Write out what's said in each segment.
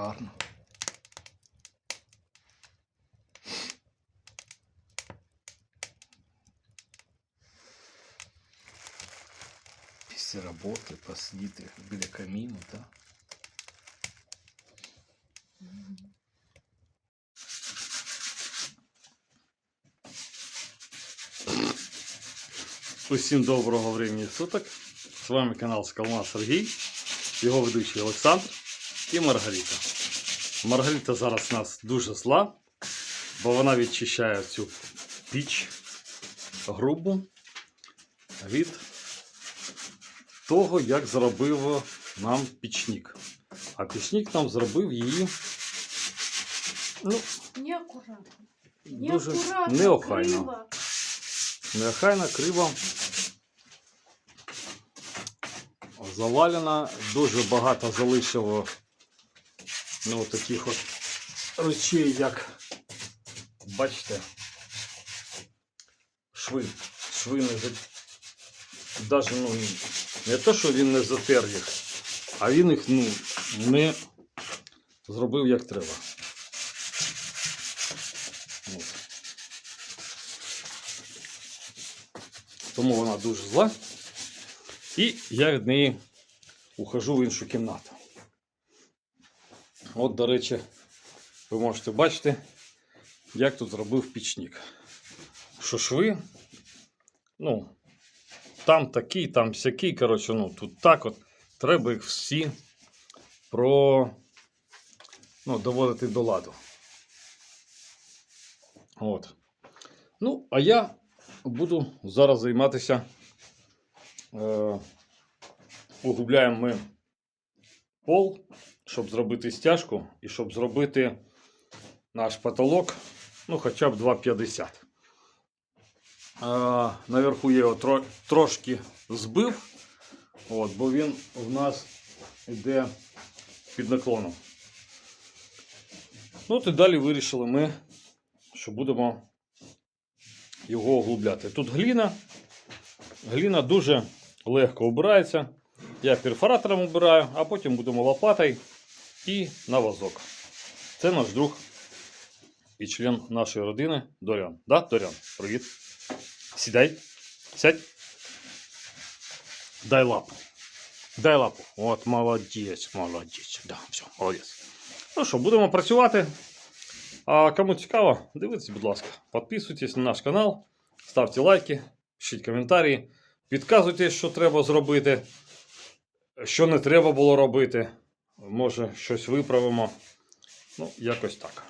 Гарно. Після роботи посидіти біля каміну, так? Усім доброго времени суток. З вами канал Скалма Сергій, його ведучий Олександр і Маргарита. Маргарита зараз у нас дуже зла, бо вона відчищає цю піч грубу від того, як зробив нам пічник. А пічник нам зробив її ну, Неаккуратно. дуже Неаккуратно, неохайно. Неохайно, криво. Завалена, дуже багато залишило ну, таких от речей, як бачите, шви. Шви не. Даже, ну, не те, що він не затер їх, а він їх ну, не зробив як треба. Тому вона дуже зла. І я від неї ухожу в іншу кімнату. От, до речі, ви можете бачити, як тут зробив пічник. Що шви, ну, там такий, там сякий, коротше, ну, тут так от. Треба їх всі про, ну, доводити до ладу. От. Ну, а я буду зараз займатися. Е, углубляємо ми пол, щоб зробити стяжку і щоб зробити наш потолок, ну, хоча б 2,50. Е, наверху я його трошки збив, от, бо він в нас йде під наклоном. Ну, і далі вирішили ми, що будемо його оглубляти. Тут гліна. Гліна дуже легко обирається. Я перфоратором обираю, а потім будемо лопатою і на вазок. Це наш друг і член нашої родини Дорян. Да, Дорян? Привіт. Сідай. Сядь. Дай лапу. Дай лапу. От молодець, молодець. Да, все, молодець. Ну що, будемо працювати. А кому цікаво, дивіться, будь ласка, підписуйтесь на наш канал, ставте лайки, пишіть коментарі, підказуйте, що треба зробити, що не треба було робити. Може, щось виправимо. Ну, якось так.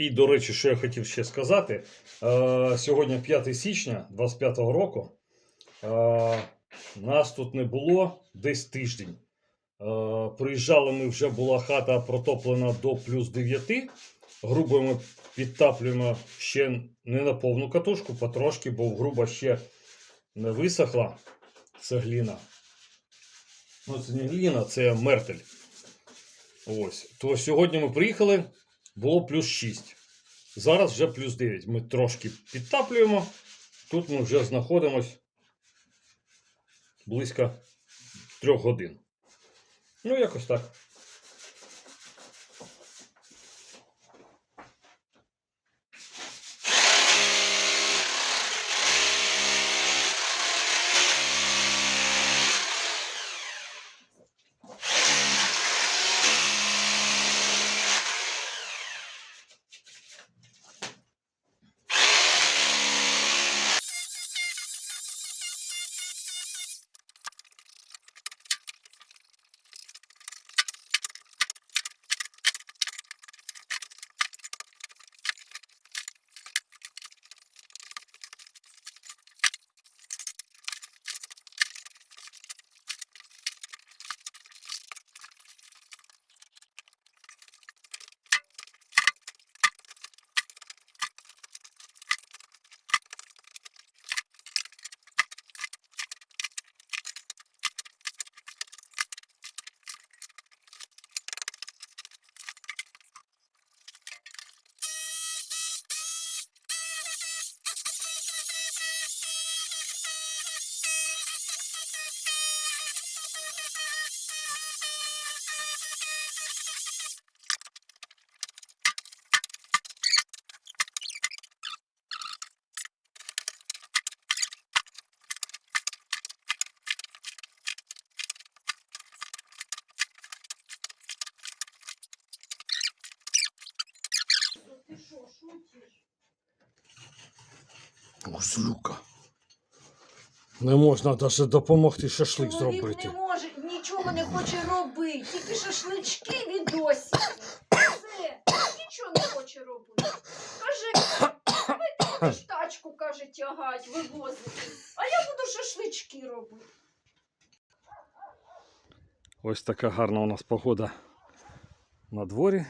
І, до речі, що я хотів ще сказати. Е, сьогодні 5 січня 25-го року. Е, нас тут не було десь тиждень. Е, приїжджали ми, вже була хата протоплена до плюс 9. Грубо ми підтаплюємо ще не на повну катушку, потрошки, бо грубо ще не висохла цегліна. Ну, це не гліна, це мертель. Ось. То сьогодні ми приїхали, було плюс 6. Зараз вже плюс 9. Ми трошки підтаплюємо. Тут ми вже знаходимось близько 3 годин. Ну, якось так. О, злюка. Не можна навіть допомогти шашлик Чоловік зробити. не може, нічого не хоче робити. Тільки шашлички відосі. Все, нічого не хоче робити. Каже, «Ой, ти будеш тачку, каже, тягать, вивозити. А я буду шашлички робити. Ось така гарна у нас погода на дворі.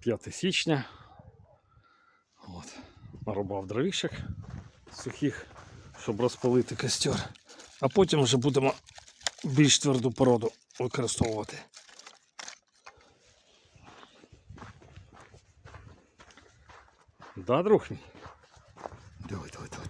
5 січня. Нарубав дровішок сухих, щоб розпалити костер. А потім вже будемо більш тверду породу використовувати. Да, друг давай, давай. давай.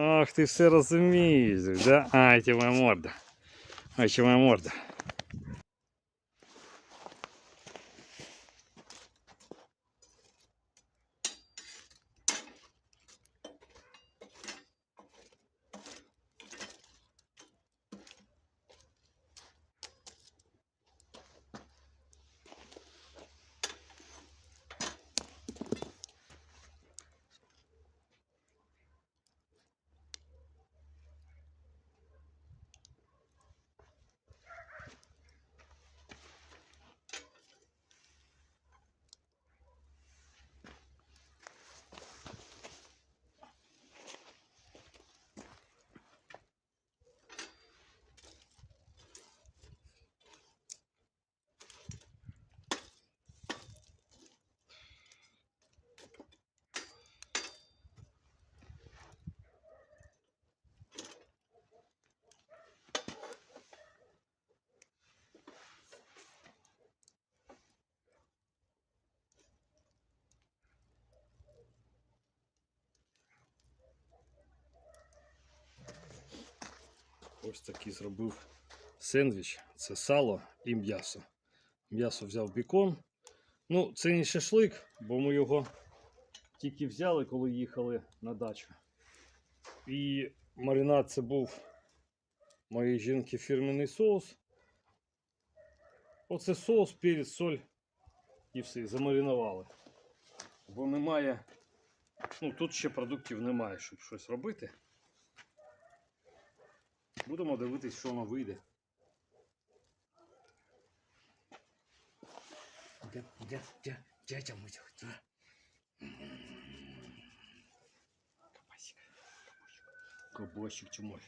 Ах, ти все розумієш, да? Ай, ти моя морда. Ай, ти моя морда. Ось такий зробив сендвіч. Це сало і м'ясо. М'ясо взяв бікон. Ну, це не шашлик, бо ми його тільки взяли, коли їхали на дачу. І маринад це був моєї жінки фірменний соус. Оце соус, перець, соль і все, замаринували. Бо немає. Ну, тут ще продуктів немає, щоб щось робити. Будемо дивитись, що воно вийде. Ми де? Кабасик. Кабасик чумой.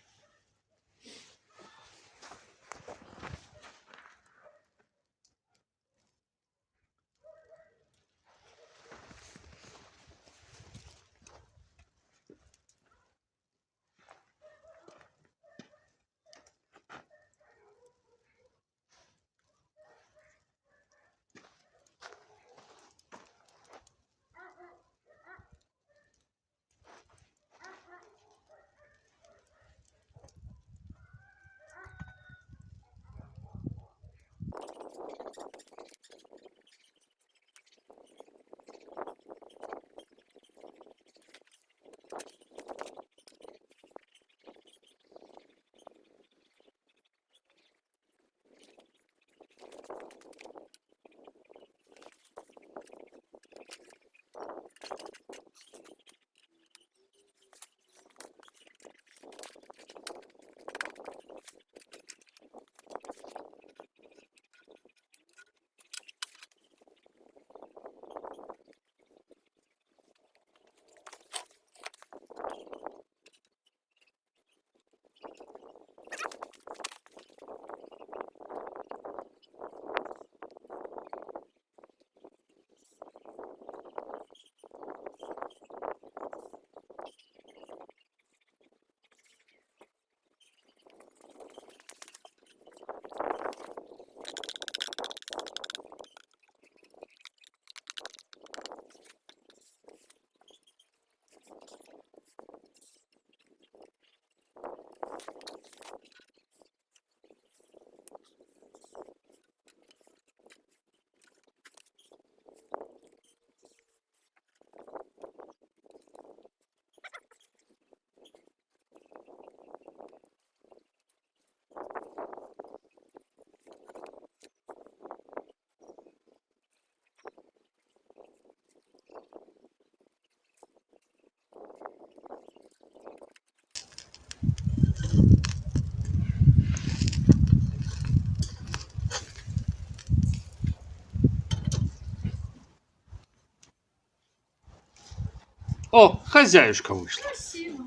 О, хозяюшка вийшла. Красиво.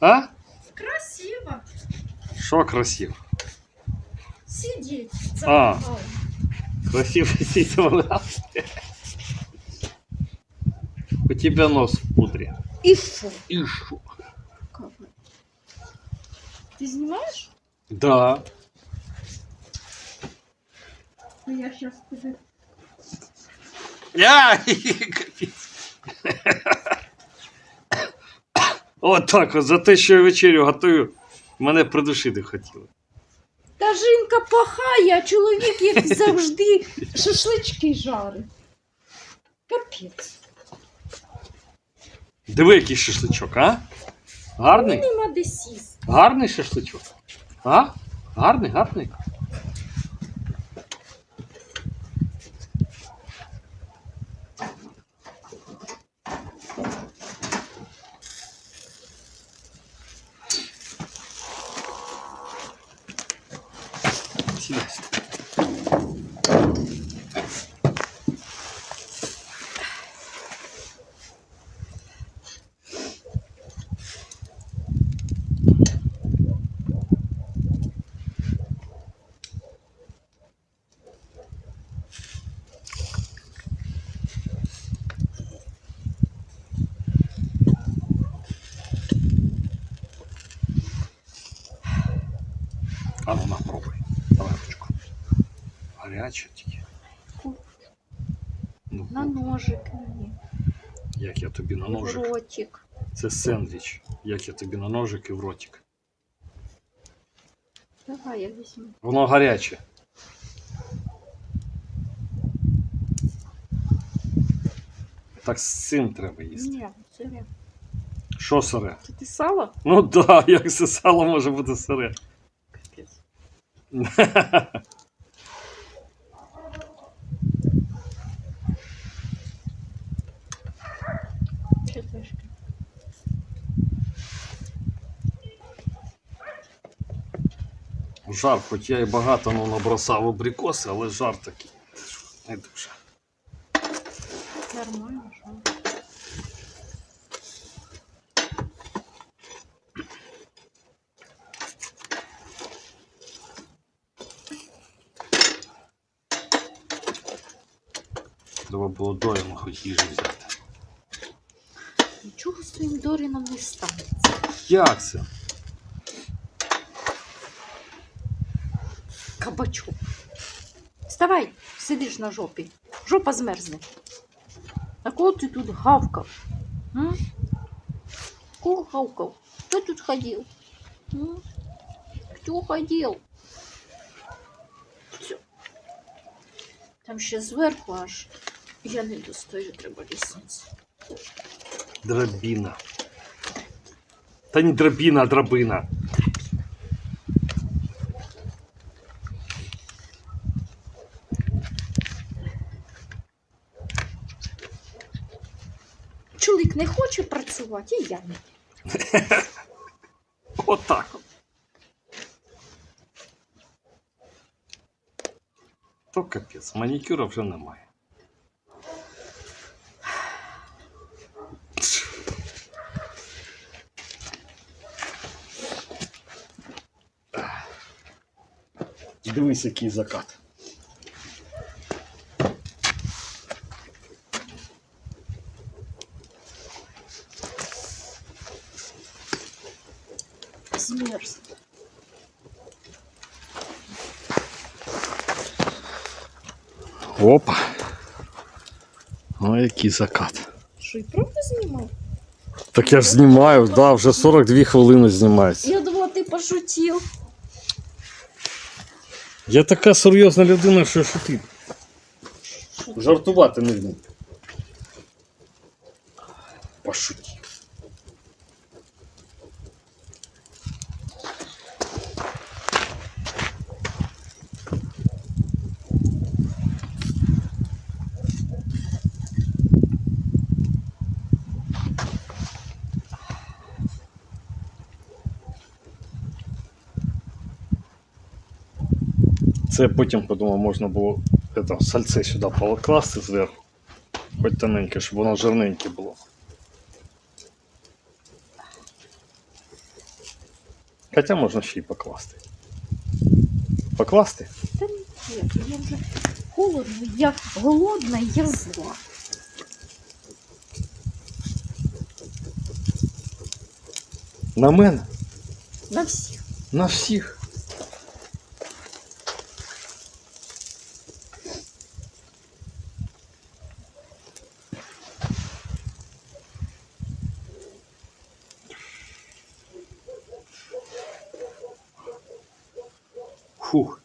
А? Красиво. Що красиво? Сидеть. А. Красиво сидела. У тебя нос в пудре. И шо? Как. Ты снимаешь? Да. Ну, я сейчас тебе... Я, капец. Отак, от, за те, що я вечерю готую, мене придушити хотіли. Та жінка пахає, а чоловік, як завжди, шашлички жарить. Капець. Диви, який шашличок, а? Гарний? Нема де сісти. Гарний шашличок. А? Гарний, гарний. Тільки. Ну, На ножик мені. як я тобі на в ножик. ротик. Це сендвіч. Як я тобі на ножик і в ротик. Давай я візьму. Воно гаряче. Так з цим треба їсти. Ні, сире. Що сире? Це ти сало? Ну так, да, як це сало може бути сире. Капець. Ще трошки. Жар, хоч я і багато ну, набросав абрикоси, але жар такий. Не дуже. Нормально, що? Треба було доїмо хоч їжі взяти. Нічого з твоїм Доріном не станеться. Як це? Кабачок. Вставай, сидиш на жопі. Жопа змерзне. На кого ти тут гавкав? М? Кого гавкав? Хто тут ходив? М? Хто ходив? Там ще зверху аж. Я не достою, треба лісниці. Драбіна. Та не драбіна, а драбина. Чоловік не хоче працювати, і я не. Отак. от. То капець, манікюра вже немає. Дивись, який закат. Який закат. Що, і правда знімав? Так я ж знімаю, да, вже 42 хвилини знімається. Я думала, ти пошутив. Я така серйозна людина, що шутив. Жартувати не вмію. Пошутів. Це потім подумав, можна було это, сальце сюди покласти зверху. Хоч тоненьке, щоб воно жирненьке було. Хоча можна ще й покласти. Покласти? Та ні, я вже холодно, я голодна, я зла. На мене? На всіх. На всіх. Фух.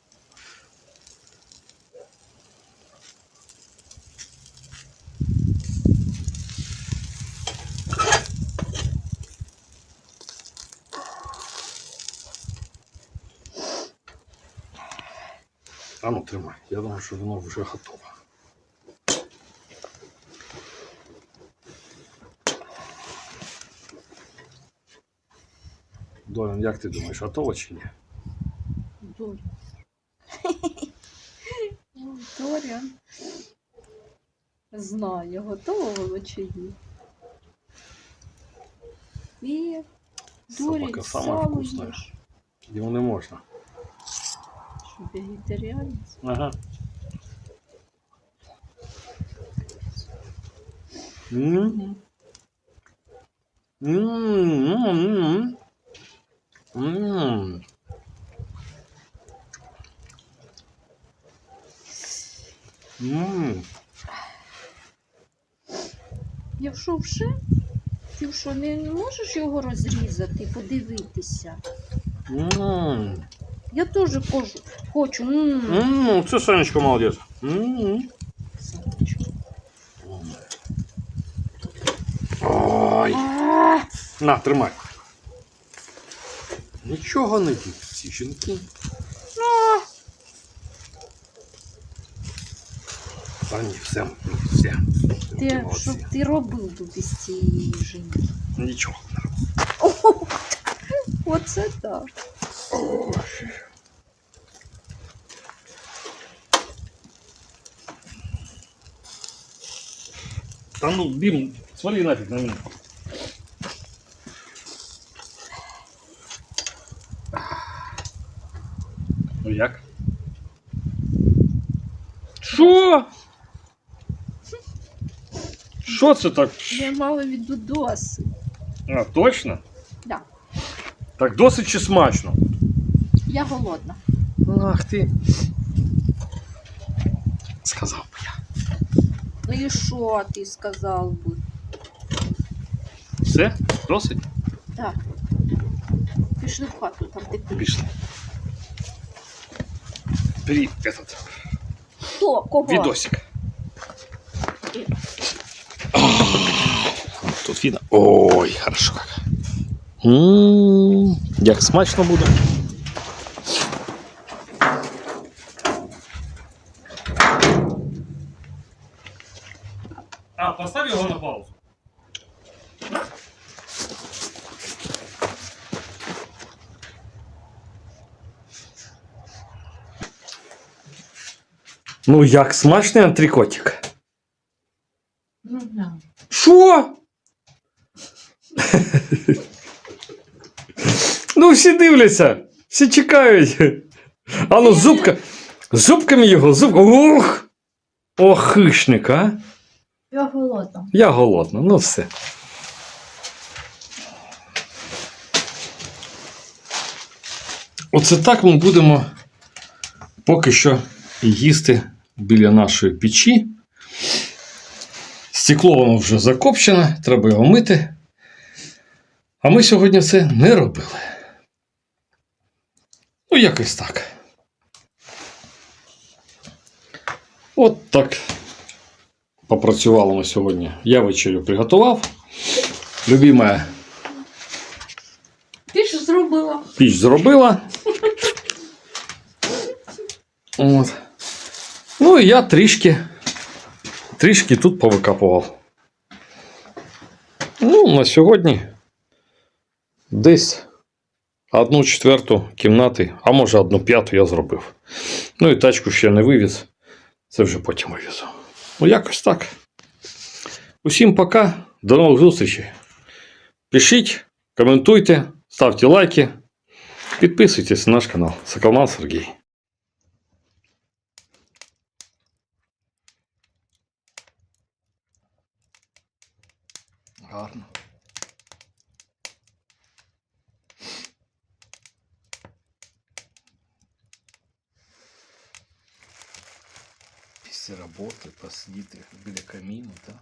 А ну тримай. Я думаю, що воно вже готове. Доран, як ти думаєш, готово чи ні? Доря. Доря. Знаю, готово воно чи ні. І Доря, Собака сама вкусна. не можна. Що, вегетаріанець? Ага. М. М, м. Якщо вже, ти що, не можеш його розрізати, подивитися? Я теж хочу. М, М, Це Сонечко молодець. М. Ой. А, На, тримай. Нічого не їдять ці жінки. а. Та ні, все, все. Ти, що б ти робив би без цієї жінки? Нічого. не О, оце так. Та ну, Бім, свали нафиг на мене. Як? Що? Що це так? Я мала в виду досить. А, точно? Да. Так досить чи смачно? Я голодна. Ах ти. Сказав би я. Ну і що ти сказав би? Все? Досить? Так. Пішли в хату, там де ти. Пішли. Бери этот Кто? Кого? видосик. Тут видно. Ой, хорошо как. М, Як смачно буде. А, поставь його на паузу. Ну, як смачний антрикотик. Ну, да. Що? ну, всі дивляться, всі чекають. А ну, зубка. Зубками його, зубка. Ух! О, хищник, а? Я голодна. Я голодна, ну все. Оце так ми будемо поки що їсти біля нашої печі. Стекло воно вже закопчене, треба його мити. А ми сьогодні це не робили. Ну, якось так. От так попрацювали ми сьогодні. Я вечерю приготував. Любима ж зробила. піч зробила. От. Ну і я трішки, трішки тут повикапував. Ну, на сьогодні десь одну четверту кімнати, а може одну п'яту я зробив. Ну і тачку ще не вивіз. Це вже потім вивезу. Ну, якось так. Усім пока. До нових зустрічей. Пишіть, коментуйте, ставте лайки. Підписуйтесь на наш канал. Соколман Сергій. Гарно. Після роботи посидіти біля каміну, так?